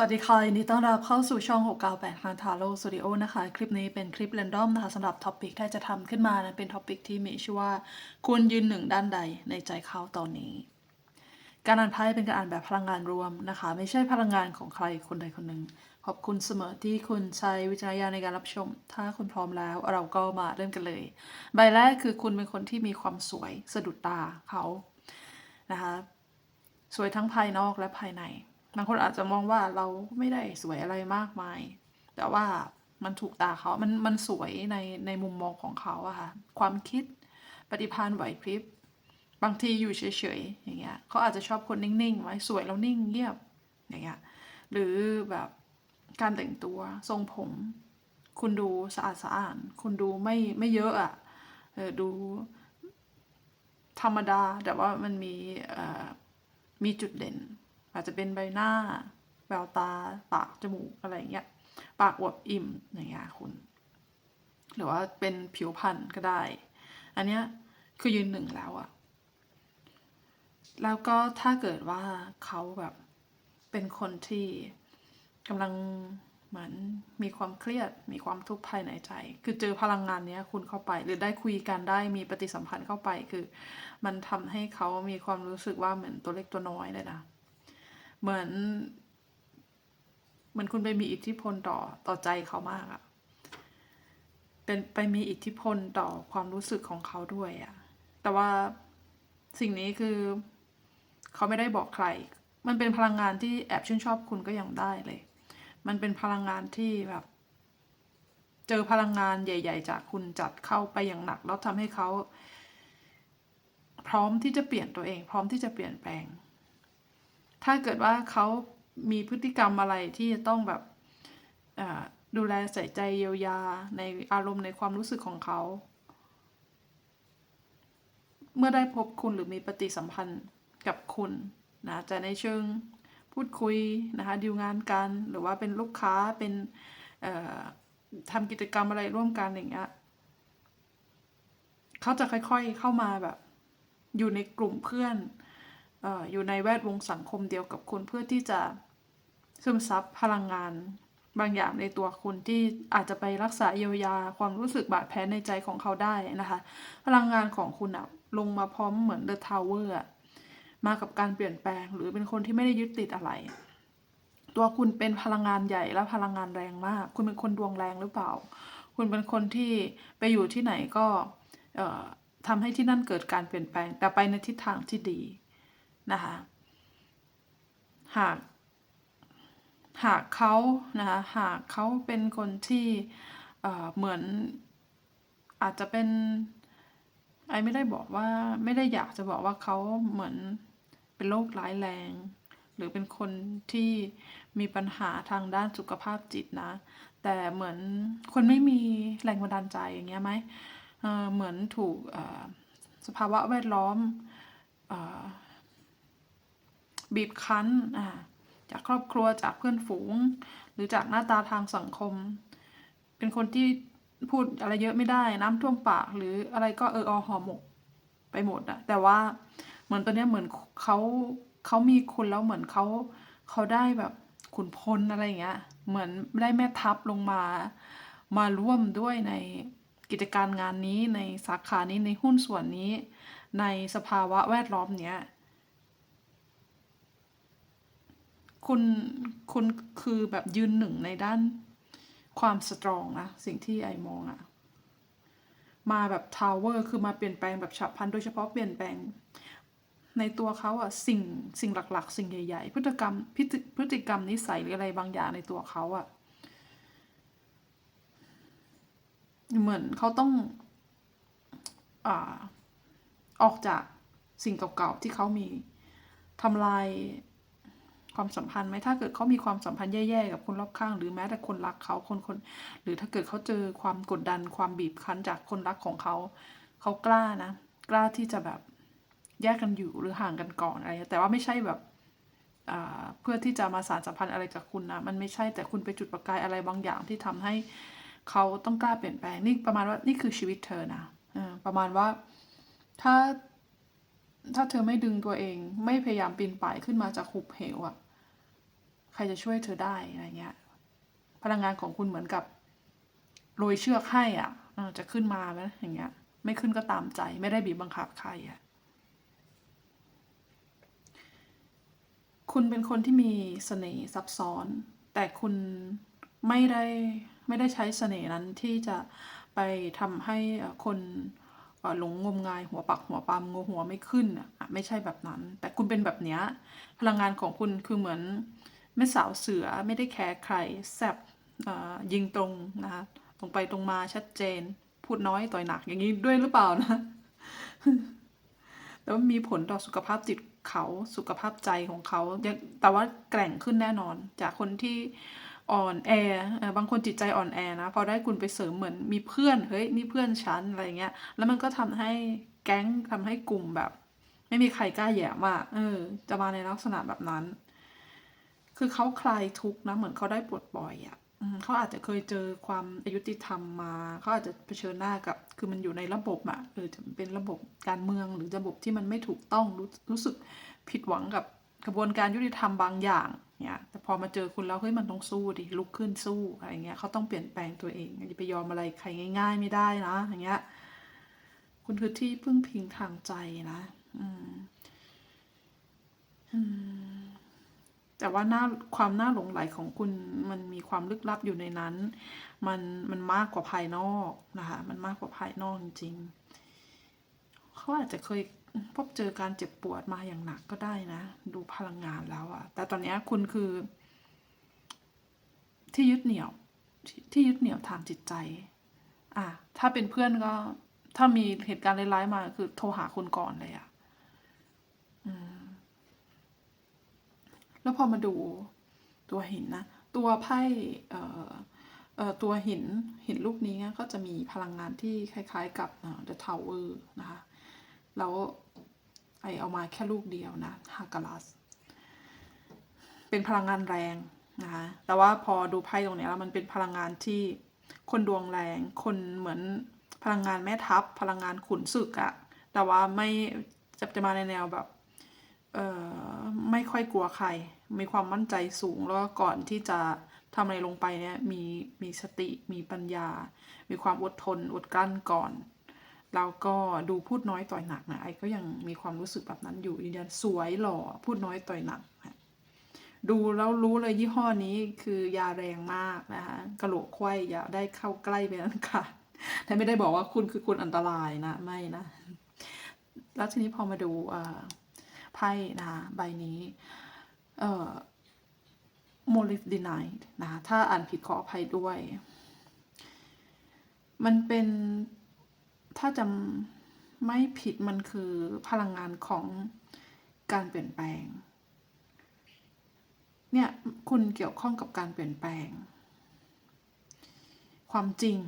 สวัสดีค่ะยินดีต้อนรับเข้าสู่ช่อง 698 h a n t a r o Studio นะคะ คลิปนี้เป็นคลิป r รนดอมนะคะสำหรับท็อปิกที่จะทำขึ้นมานะเป็นท็อปิกที่มีชื่อว่า คุณยืนหนึ่งด้านใดในใจเขาตอนนี้ การอ่านไพ่เป็นการอ่านแบบพลังงานรวมนะคะ ไม่ใช่พลังงานของใครคนใดคนหนึ่ง ขอบคุณเสมอที่คุณใช้วิจารณญาณในการรับชม ถ้าคุณพร้อมแล้วเราก็มาเริ่มกันเลย ใบแรกคือคุณเป็นคนที่มีความสวยสะดุดตาเขานะคะ สวยทั้งภายนอกและภายใน บางคนอาจจะมองว่าเราไม่ได้สวยอะไรมากมาย แต่ว่ามันถูกตาเขา มันมันสวยในในมุมมองของเขาอะค่ะ ความคิดปฏิภาณไหวพริบ บางทีอยู่เฉยๆ อย่างเงี้ยเขาอาจจะชอบคนนิ่งๆไว้สวยแล้วนิ่งเงียบ อย่างเงี้ย หรือแบบการแต่งตัวทรงผม คุณดูสะอาดสะอาดคุณดูไม่ไม่เยอะอะเออดูธรรมดา แต่ว่ามันมีมีจุดเด่น อาจจะเป็นใบหน้าแววตาปากจมูกอะไรอย่างเงี้ยปากอวบอิ่มอย่างเงี้ยคุณ หรือว่าเป็นผิวพรรณก็ได้ อันเนี้ยคือยืนหนึ่งแล้วอะแล้วก็ถ้าเกิดว่าเขาแบบเป็นคนที่กำลังเหมือนมีความเครียด มีความทุกข์ภายในใจ คือเจอพลังงานเนี้ยคุณเข้าไป หรือได้คุยกันได้มีปฏิสัมพันธ์เข้าไป คือ มันทำให้เขามีความรู้สึกว่าเหมือนตัวเล็กตัวน้อยเลยนะ เหมือน เหมือนคุณไปมีอิทธิพลต่อต่อใจเขามากอะเป็นไปมีอิทธิพลต่อความรู้สึกของเขาด้วยอะแต่ว่าสิ่งนี้คือเขาไม่ได้บอกใคร มันเป็นพลังงานที่แอบชื่นชอบคุณก็ยังได้เลย มันเป็นพลังงานที่แบบเจอพลังงานใหญ่ ๆ จากคุณจัดเข้าไปอย่างหนัก แล้วทำให้เขา พร้อมที่จะเปลี่ยนตัวเอง พร้อมที่จะเปลี่ยนแปลง ถ้าเกิดว่าเขามีพฤติกรรมอะไรที่จะต้องแบบดูแลใส่ใจเยียวยาในอารมณ์ในความรู้สึกของเขา เมื่อได้พบคุณหรือมีปฏิสัมพันธ์กับคุณนะจะในเชิงพูดคุยนะคะดีลงานกันหรือว่าเป็นลูกค้าเป็นทำกิจกรรมอะไรร่วมกันอย่างเงี้ยเขาจะค่อยๆเข้ามาแบบ อยู่ในกลุ่มเพื่อน อยู่ในแวดวงสังคมเดียวกับคุณเพื่อที่จะซึมซับพลังงาน บางอย่างในตัวคุณที่อาจจะไปรักษาเยียวยาความรู้สึกบาดแผลในใจของเขาได้นะคะ พลังงานของคุณอะลงมาพร้อมเหมือนเดอะทาวเวอร์มากับการเปลี่ยนแปลง หรือเป็นคนที่ไม่ได้ยึดติดอะไร ตัวคุณเป็นพลังงานใหญ่และพลังงานแรงมาก คุณเป็นคนดวงแรงหรือเปล่า คุณเป็นคนที่ไปอยู่ที่ไหนก็ทำให้ที่นั่นเกิดการเปลี่ยนแปลง แต่ไปในทิศทางที่ดี นะคะ หาก หากเขานะคะหากเขาเป็นคนที่เหมือนอาจจะเป็นไอไม่ได้บอกว่าไม่ได้อยากจะบอกว่าเขาเหมือนเป็นโรคร้ายแรง หรือเป็นคนที่มีปัญหาทางด้านสุขภาพจิตนะ แต่เหมือนคนไม่มีแรงบันดาลใจอย่างเงี้ยไหมเเหมือนถูกสภาวะแวดล้อมอ บีบคั้นจากครอบครัวจากเพื่อนฝูง หรือจากหน้าตาทางสังคม เป็นคนที่พูดอะไรเยอะไม่ได้น้ำท่วมปาก หรืออะไรก็เอออหอหมกไปหมดอะแต่ว่าเหมือนตอนเนี้ยเหมือนเขาเขามีคุณแล้วเหมือนเขาเขาได้แบบขุนพลอะไรอย่างเงี้ย เหมือนได้แม่ทัพลงมามาร่วมด้วยในกิจการงานนี้ในสาขานี้ในหุ้นส่วนนี้ ในสภาวะแวดล้อมเนี้ย คุณคุณคือแบบยืนหนึ่งในด้านความสตรองนะ สิ่งที่ไอมองอะมาแบบทาวเวอร์คือมาเปลี่ยนแปลงแบบฉับพลันโดยเฉพาะเปลี่ยนแปลงในตัวเขาอะสิ่งสิ่งหลัก ๆ สิ่งใหญ่ๆ พฤติกรรมพฤติพฤติกรรมนิสัยหรืออะไรบางอย่างในตัวเขาอะเหมือนเขาต้องอออกจากสิ่งเก่าๆที่เขามีทำลาย ความสัมพันธ์ไหมถ้าเกิดเขามีความสัมพันธ์แย่ๆกับคนรอบข้าง หรือแม้แต่คนรักเขาคนคนหรือถ้าเกิดเขาเจอความกดดันความบีบคั้นจากคนรักของเขาเขากล้านะ กล้าที่จะแบบแยกกันอยู่หรือห่างกันก่อนอะไรแต่ว่าไม่ใช่แบบเพื่อที่จะมาสารสัมพันธ์อะไรกับคุณนะมันไม่ใช่แต่คุณไปจุดประกายอะไรบางอย่างที่ทำให้เขาต้องกล้าเปลี่ยนแปลงนี่ประมาณว่านี่คือชีวิตเธอนะอประมาณว่าถ้าถ้าเธอไม่ดึงตัวเองไม่พยายามปีนป่ายขึ้นมาจากหุบเหวอะ ครจะช่วยเธอได้อะไรเงี้ย พลังงานของคุณเหมือนกับโรยเชือกให้อะจะขึ้นมาไหมอย่างเงี้ย ไม่ขึ้นก็ตามใจ ไม่ได้บีบบังคับใครอะคุณเป็นคนที่มีเสน่ห์ซับซ้อน แต่คุณไม่ได้ไม่ได้ใช้เสน่ห์นั้นที่จะไปทำให้คนหลงงมงายหัวปักหัวปามงหัวไม่ขึ้นอะไม่ใช่แบบนั้น แต่คุณเป็นแบบเนี้ยพลังงานของคุณคือเหมือน แม่สาวเสือไม่ได้แคร์ใครแซบยิงตรงนะคะตรงไปตรงมาชัดเจน พูดน้อยต่อยหนักอย่างนี้ด้วยหรือเปล่านะแต่ว่ามีผลต่อสุขภาพจิตเขาสุขภาพใจของเขา แต่ว่าแกร่งขึ้นแน่นอน จากคนที่อ่อนแอบางคนจิตใจอ่อนแอนะพอได้คุณไปเสริมเหมือนมีเพื่อนเฮ้ยนี่เพื่อนฉันอะไรเงี้ย แล้วมันก็ทำให้แก๊งทำให้กลุ่มแบบ ไม่มีใครกล้าแย่มากเออ จะมาในลักษณะแบบนั้น คือเขาคลายทุกข์นะ เหมือนเขาได้ปลดปล่อยอะ่ะอืมเขาอาจจะเคยเจอความอายุติธรรมมา เขาอาจจะเผชิญหน้ากับ คือมันอยู่ในระบบอะ่ะเออจะเป็นระบบการเมืองหรือระบบที่มันไม่ถูกต้องรู้รู้สึกผิดหวังกับกระบวนการยุติธรรมบางอย่างเนี่ยแต่พอมาเจอคุณแล้วเฮ้ยมันต้องสู้ดิลุกขึ้นสู้อะไรเงี้ยเขาต้องเปลี่ยนแปลงตัวเองอย่าไปยอมอะไรใครง่าย ๆ ไม่ได้นะอย่างเงี้ยคุณคือที่พึ่งพิงทางใจนะ อืมอืม แต่ว่าหน้าความน่าหลงไหลของคุณมันมีความลึกลับอยู่ในนั้น มันมันมากกว่าภายนอกนะคะ มันมากกว่าภายนอกจริงๆเขาอาจจะเคยพบเจอการเจ็บปวดมาอย่างหนักก็ได้นะ ดูพลังงานแล้วอะแต่ตอนนี้คุณคือ ที่ยึดเหนี่ยวที่ที่ยึดเหนี่ยวทางจิตใจ อะถ้าเป็นเพื่อนก็ ถ้ามีเหตุการณ์ร้ายๆมาคือโทรหาคุณก่อนเลยอะอืม แล้วพอมาดูตัวหินนะ ตัวไพ่เอ่อเอ่อตัวหินหินลูกนี้ก็จะมีพลังงานที่คล้ายๆกับเอ่อ The Tower นะคะ แล้วไอเอามาแค่ลูกเดียวนะฮากาลัสเป็นพลังงานแรงนะคะแต่ว่าพอดูไพ่ตรงนี้แล้วมันเป็นพลังงานที่คนดวงแรง คนเหมือนพลังงานแม่ทัพ พลังงานขุนศึกอะแต่ว่าไม่จะจะมาในแนวแบบ ไม่ค่อยกลัวใคร มีความมั่นใจสูงแล้วก่อนที่จะทำอะไรลงไปเนี่ยมีมีสติมีปัญญา มีความอดทนอดกลั้นก่อนแล้วก็ดูพูดน้อยต่อยหนักนะไอ้ก็ยังมีความรู้สึกแบบนั้นอยู่ยืนยันสวยหล่อพูดน้อยต่อยหนักนะดูแล้วรู้เลยยี่ห้อนี้คือยาแรงมากนะคะกระโหลกไข้อย่าได้เข้าใกล้ไปนั้นค่ะแต่ไม่ได้บอกว่าคุณคือคนอันตรายนะไม่นะ แล้วทีนี้พอมาดูอ่อ ไพ่นะคะใบนี้เอ่อ molybdenite นะคะถ้าอ่านผิดขออภัยด้วย มันเป็นถ้าจำไม่ผิดมันคือพลังงานของการเปลี่ยนแปลง เนี่ยคุณเกี่ยวข้องกับการเปลี่ยนแปลง ความจริง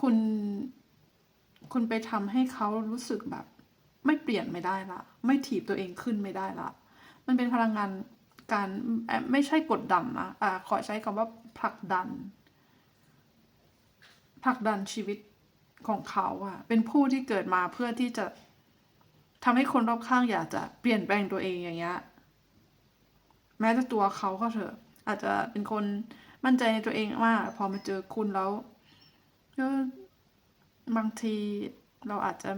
คุณ คุณไปทำให้เขารู้สึกแบบ ไม่เปลี่ยนไม่ได้ละ ไม่ถีบตัวเองขึ้นไม่ได้ละ มันเป็นพลังงานการไม่ใช่กดดันนะอ่าขอใช้คำว่าผลักดันผลักดันชีวิตของเขาอะเป็นผู้ที่เกิดมาเพื่อที่จะทำให้คนรอบข้างอยากจะเปลี่ยนแปลงตัวเองอย่างเงี้ยแม้แต่ตัวเขาก็เถอะ อาจจะเป็นคนมั่นใจในตัวเองมากพอมาเจอคุณแล้วก็บางทีเราอาจจะ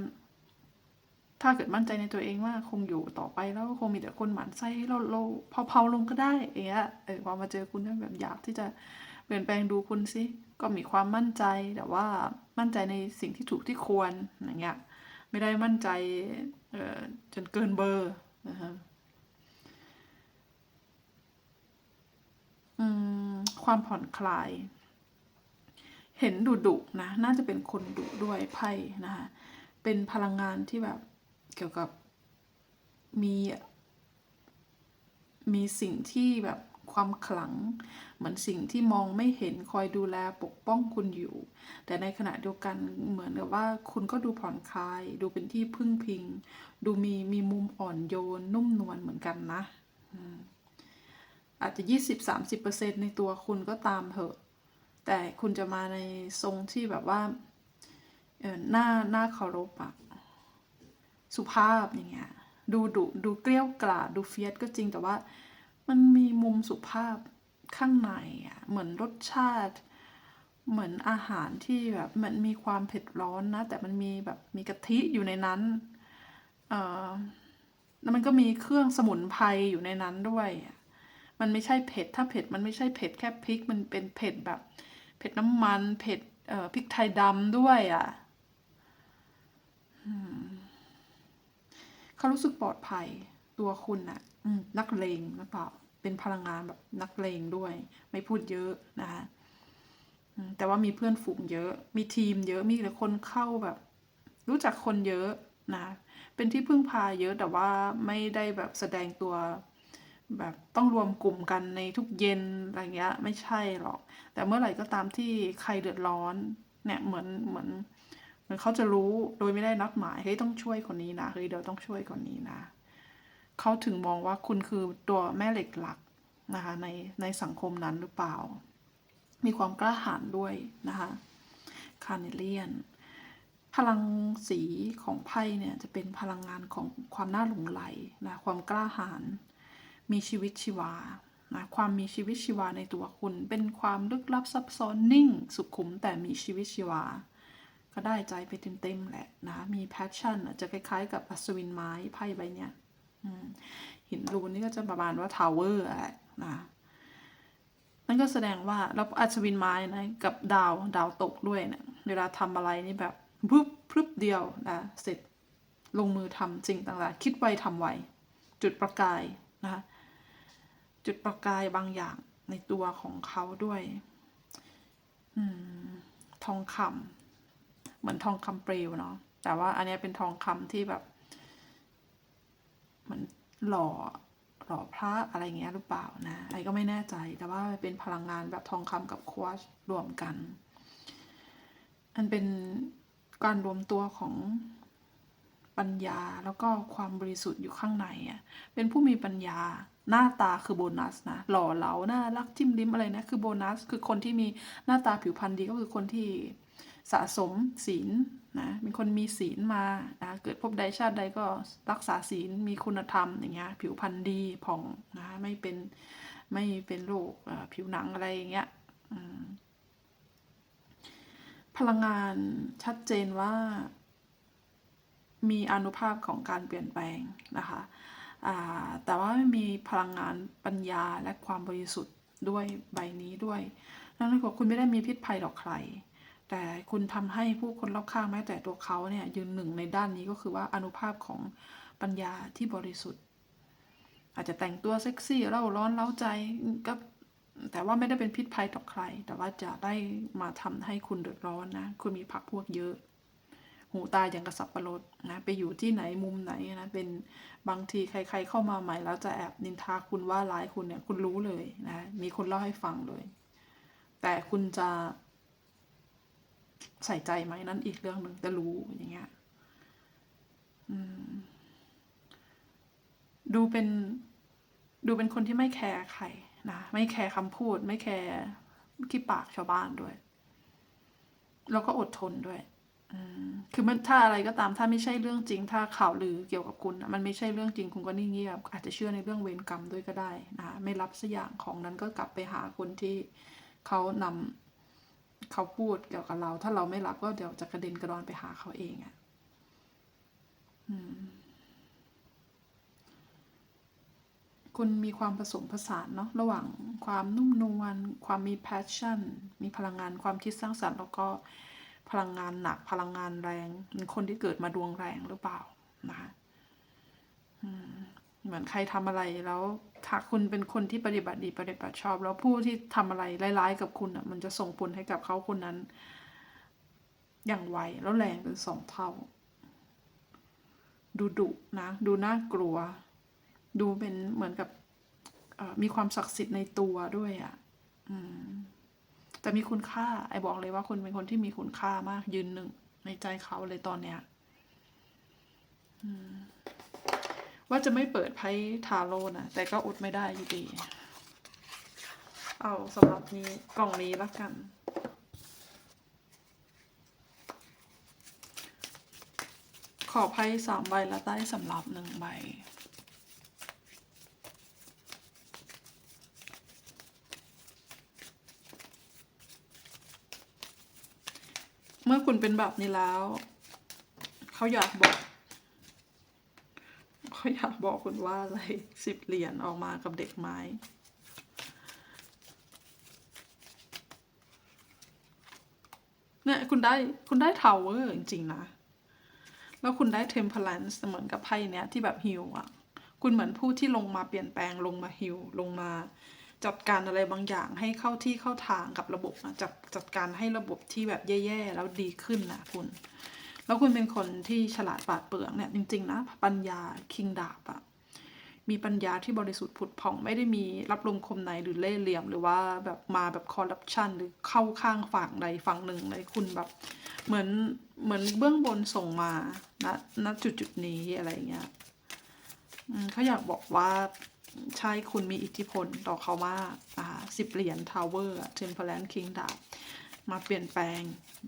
ถ้าเกิดมั่นใจในตัวเองว่าคงอยู่ต่อไปแล้วคงมีแต่คนหมั่นไส้ให้เราเราเผาๆลงก็ได้อย่างเงี้ยเออพอมาเจอคุณก็แบบอยากที่จะเปลี่ยนแปลงดูคุณสิก็มีความมั่นใจแต่ว่ามั่นใจในสิ่งที่ถูกที่ควรอย่างเงี้ยไม่ได้มั่นใจเอ่อจนเกินเบอร์นะฮะอืมความผ่อนคลาย เห็นดุดุนะน่าจะเป็นคนดุด้วยไพ่นะคะเป็นพลังงานที่แบบ เกี่ยวกับมีมีสิ่งที่แบบความขลัง เหมือนสิ่งที่มองไม่เห็นคอยดูแลปกป้องคุณอยู่ แต่ในขณะเดียวกันเหมือนกับว่าคุณก็ดูผ่อนคลาย ดูเป็นที่พึ่งพิง ดูมีมีมุมอ่อนโยนนุ่มนวลเหมือนกันนะอาจจะยี่สิบสามสิบเปอร์เซ็นในตัวคุณก็ตามเถอะ แต่คุณจะมาในทรงที่แบบว่าหน้าหน้าเคารพอะ สุภาพอย่างเงี้ยดูดุดูเกลี้ยวกล่อมดูเฟียสก็จริงแต่ว่ามันมีมุมสุภาพข้างในอะเหมือนรสชาติ เหมือนอาหารที่แบบมันมีความเผ็ดร้อนนะ แต่มันมีแบบมีกะทิอยู่ในนั้นเอ่อแล้วมันก็มีเครื่องสมุนไพรอยู่ในนั้นด้วย มันไม่ใช่เผ็ด ถ้าเผ็ดมันไม่ใช่เผ็ดแค่พริก มันเป็นเผ็ดแบบ เผ็ดน้ำมัน เผ็ดพริกไทยดำด้วยอะอืม เขารู้สึกปลอดภัยตัวคุณน่ะนักเลงหรือเปล่าเป็นพลังงานแบบนักเลงด้วย ไม่พูดเยอะนะคะแต่ว่ามีเพื่อนฝูงเยอะ มีทีมเยอะมีแต่คนเข้าแบบ รู้จักคนเยอะนะ เป็นที่พึ่งพาเยอะแต่ว่าไม่ได้แบบแสดงตัวแบบต้องรวมกลุ่มกันในทุกเย็นอะไรเงี้ยไม่ใช่หรอก แต่เมื่อไหร่ก็ตามที่ใครเดือดร้อนเนี่ยเหมือนเหมือน มือนเขาจะรู้โดยไม่ได้นัดหมายเฮ้ยต้องช่วยคนนี้นะเฮ้ยเดี๋ยวต้องช่วยคนนี้นะเขาถึงมองว่าคุณคือตัวแม่เหล็กหลักนะคะในในสังคมนั้นหรือเปล่า มีความกล้าหาญด้วยนะคะคาร์เนเลียน พลังสีของไพ่เนี่ยจะเป็นพลังงานของความน่าหลงไหลนะความกล้าหาญมีชีวิตชีวานะความมีชีวิตชีวาในตัวคุณ เป็นความลึกลับซับซ้อนนิ่ง สุขุมแต่มีชีวิตชีวา ก็ได้ใจไปเต็มๆแหละนะ มีแพชชั่นจะคล้ายๆ กับอัศวินไม้ไพ่ใบเนี้ยหินรูนนี่ก็จะประมาณว่าทาวเวอร์อะไรนะนั่นก็แสดงว่าแล้วอัศวินไม้นะกับดาวดาวตกด้วยเนะี่ยเวลาทำอะไรนี่แบบปุ๊บพรึบเดียวนะเสร็จลงมือทำสิ่งต่างๆคิดไวทำไวจุดประกายนะจุดประกายบางอย่างในตัวของเขาด้วยอมทองคำ เหมือนทองคำเปลวเนาะแต่ว่าอันนี้เป็นทองคำที่แบบเหมือนหล่อหล่อพระอะไรเงี้ยหรือเปล่านะไอก็ไม่แน่ใจแต่ว่าเป็นพลังงานแบบทองคำกับควอชรวมกัน อันเป็นการรวมตัวของปัญญาแล้วก็ความบริสุทธิ์อยู่ข้างในอะเป็นผู้มีปัญญาหน้าตาคือโบนัสนะหล่อเหลาน่ารักจิ้มลิ้มอะไรนะคือโบนัส คือคนที่มีหน้าตาผิวพรรณดีก็คือคนที่ สะสมศีลนะเป็นคนมีศีลมานะเกิดพบใดชาติใดก็รักษาศีลมีคุณธรรมอย่างเงี้ยผิวพรรณดีผ่องนะไม่เป็นไม่เป็นโรคผิวหนังอะไรอย่างเงี้ยพลังงานชัดเจนว่า มีอนุภาพของการเปลี่ยนแปลงนะคะแต่ว่าไม่มีพลังงานปัญญาและความบริสุทธิ์ด้วยใบนี้ด้วยนั่นก็คือคุณไม่ได้มีพิษภัยต่อใคร แต่คุณทำให้ผู้คนรอบข้างแม้แต่ตัวเขาเนี่ยยืนหนึ่งในด้านนี้ก็คือว่าอนุภาพของปัญญาที่บริสุทธิ์ อาจจะแต่งตัวเซ็กซี่เร่าร้อนเล้าใจก็แต่ว่าไม่ได้เป็นพิษภัยต่อใคร แต่ว่าจะได้มาทำให้คุณเดือดร้อนนะ คุณมีพรรคพวกเยอะ หูตาอย่างกระสับปะรดนะ ไปอยู่ที่ไหนมุมไหนนะ เป็นบางทีใคร ๆ เข้ามาใหม่แล้วจะแอบนินทาคุณว่าร้ายคุณเนี่ย คุณรู้เลยนะ มีคนเล่าให้ฟังเลย แต่คุณจะ ใส่ใจไหมนั่นอีกเรื่องหนึ่งแต่รู้อย่างเงี้ยดูเป็น ดูเป็นคนที่ไม่แคร์ใครนะไม่แคร์คำพูด ไม่แคร์ขี้ปากชาวบ้านด้วย แล้วก็อดทนด้วยคือมันถ้าอะไรก็ตามถ้าไม่ใช่เรื่องจริง ถ้าข่าวลือเกี่ยวกับคุณมันไม่ใช่เรื่องจริงคุณก็นิ่งเงียบ อาจจะเชื่อในเรื่องเวรกรรมด้วยก็ได้นะไม่รับสักอย่างของนั้นก็กลับไปหาคนที่เขานำ เขาพูดเกี่ยวกับเรา ถ้าเราไม่รับก็เดี๋ยวจะกระเด็นกระดอนไปหาเขาเองอะ่ะคุณมีความผสมผสานเนาะระหว่างความนุ่มนวลความมี passion มีพลังงานความคิดสร้างสรรค์ แล้วก็พลังงานหนักพลังงานแรงเป็นคนที่เกิดมาดวงแรงหรือเปล่านะคะเหมือนใครทำอะไรแล้ว ถ้าคุณเป็นคนที่ปฏิบัติดีปฏิบัติชอบ แล้วผู้ที่ทำอะไรร้ายๆกับคุณอะ มันจะส่งผลให้กับเขาคนนั้น อย่างไวแล้วแรงเป็นสองเท่า ดูดุนะ ดูน่ากลัว ดูเป็นเหมือนกับมีความศักดิ์สิทธิ์ในตัวด้วยอะ่ะแต่มีคุณค่า ไอ้บอกเลยว่าคุณเป็นคนที่มีคุณค่ามากยืนหนึ่งในใจเขาเลยตอนเนี้ย อืม ว่าจะไม่เปิดไพ่ทาโร่นะ แต่ก็อุดไม่ได้อยู่ดี เอาสำหรับนี้กล่องนี้ละกัน ขอไพ่สามใบและใต้สำรับหนึ่งใบเมื่อคุณเป็นแบบนี้แล้ว เขาอยากบอก เขาอยากบอกคุณว่าอะไรสิบเหรียญออกมากับเด็กไม้ เนี่ยคุณได้คุณได้ทาวเวอร์จริง ๆ นะ แล้วคุณได้เทมเพลนส์เหมือนกับไพ่เนี้ยที่แบบฮิลอะ คุณเหมือนผู้ที่ลงมาเปลี่ยนแปลงลงมาฮิลลงมาจัดการอะไรบางอย่างให้เข้าที่เข้าทางกับระบบนะจัดจัดการให้ระบบที่แบบแย่ๆแล้วดีขึ้นนะคุณ แล้วคุณเป็นคนที่ฉลาดปาดเปรื่องเนี่ยจริง ๆ นะ ปัญญาคิงดาบอะมีปัญญาที่บริสุทธิ์ผุดผ่องไม่ได้มีรับลมคมในหรือเล่เหลี่ยม หรือว่าแบบมาแบบคอร์รัปชันหรือเข้าข้างฝั่งใดฝั่งหนึ่งเลยคุณแบบ เหมือนเหมือนเบื้องบนส่งมาณณจุดจุดนี้อะไรเงี้ยเขาอยากบอกว่าใช่คุณมีอิทธิพลต่อเขามากนะคะสิบเหรียญทาวเวอร์เทมเพลนคิงดาบ มาเปลี่ยนแปลง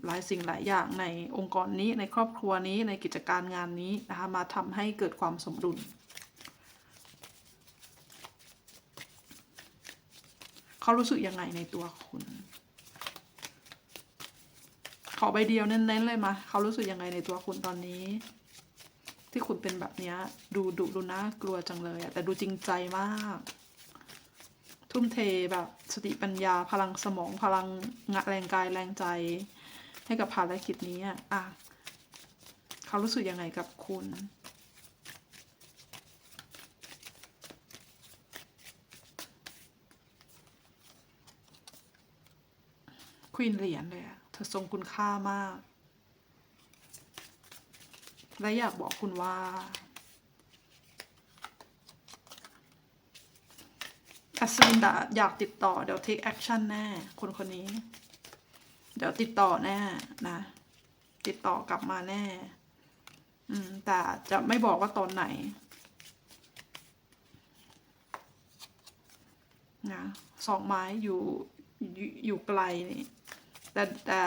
หลายสิ่งหลายอย่างในองค์กรนี้ในครอบครัวนี้ในกิจการงานนี้นะคะมาทำให้เกิดความสมดุลเขารู้สึกยังไงในตัวคุณ ขอใบเดียวเน้นๆเลยมาเขารู้สึกยังไงในตัวคุณตอนนี้ ที่คุณเป็นแบบนี้ดูดุดูน่ากลัวจังเลยอะแต่ดูจริงใจมาก ทุ่มเทแบบสติปัญญาพลังสมองพลังงะแรงกายแรงใจให้กับภารกิจนี้อะอะเขารู้สึกยังไงกับคุณควีนเหรียญเลยอะเธอทรงคุณค่ามาก และอยากบอกคุณว่า อัศวินดาอยากติดต่อเดี๋ยว take action แน่ คนคนนี้ เดี๋ยวติดต่อแน่นะ ติดต่อกลับมาแน่ อืม แต่จะไม่บอกว่าตอนไหนนะสองไม้อยู่อยู่อยู่ไกลนี่ แต่แต่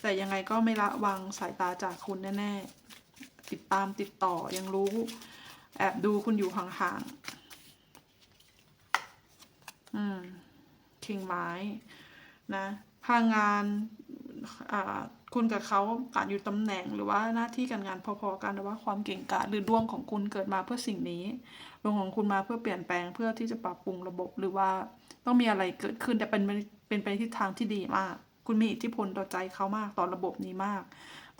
แต่ยังไงก็ไม่ละวางสายตาจากคุณแน่ ๆ ติดตามติดต่อยังรู้ แอบดูคุณอยู่ห่าง ๆ อืมคิงไม้นะพางานอ่าคุณกับเขาการอยู่ตำแหน่งหรือว่าหน้าที่การงานพอๆกันหรือว่าความเก่งกาจหรือดวงของคุณเกิดมาเพื่อสิ่งนี้ดวงของคุณมาเพื่อเปลี่ยนแปลงเพื่อที่จะปรับปรุงระบบหรือว่าต้องมีอะไรเกิดขึ้นแต่เป็นเป็นไปในทิศทางที่ดีมาก คุณมีอิทธิพลต่อใจเขามากต่อระบบนี้มาก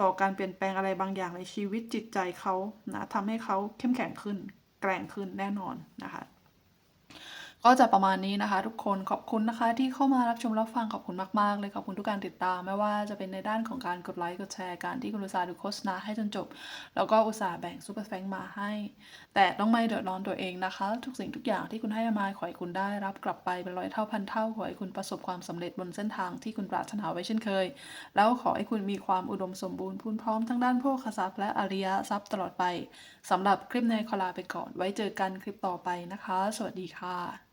ต่อการเปลี่ยนแปลงอะไรบางอย่างในชีวิตจิตใจเขานะทำให้เขาเข้มแข็งขึ้น แกร่งขึ้นแน่นอนนะคะ ก็จะประมาณนี้นะคะ ทุกคนขอบคุณนะคะ ที่เข้ามารับชมรับฟังขอบคุณมากๆ เลยขอบคุณทุกการติดตาม ไม่ว่าจะเป็นในด้านของการกดไลค์กดแชร์การที่คุณอุตสาห์ดูโฆษณาให้จนจบ แล้วก็อุตส่าห์แบ่งซูเปอร์แฟงมาให้ แต่ต้องไม่เดือดร้อนตัวเองนะคะ ทุกสิ่งทุกอย่างที่คุณให้มาขอให้คุณได้รับกลับไปเป็นร้อยเท่าพันเท่าขอให้คุณประสบความสำเร็จบนเส้นทางที่คุณปรารถนาไว้เช่นเคย แล้วขอให้คุณมีความอุดมสมบูรณ์พูนพร้อมทั้งด้านโภคทรัพย์และอริยทรัพย์ตลอดไปสำหรับคลิปในคอลาไปก่อน ไว้เจอกันคลิปต่อไปนะคะ สวัสดีค่ะ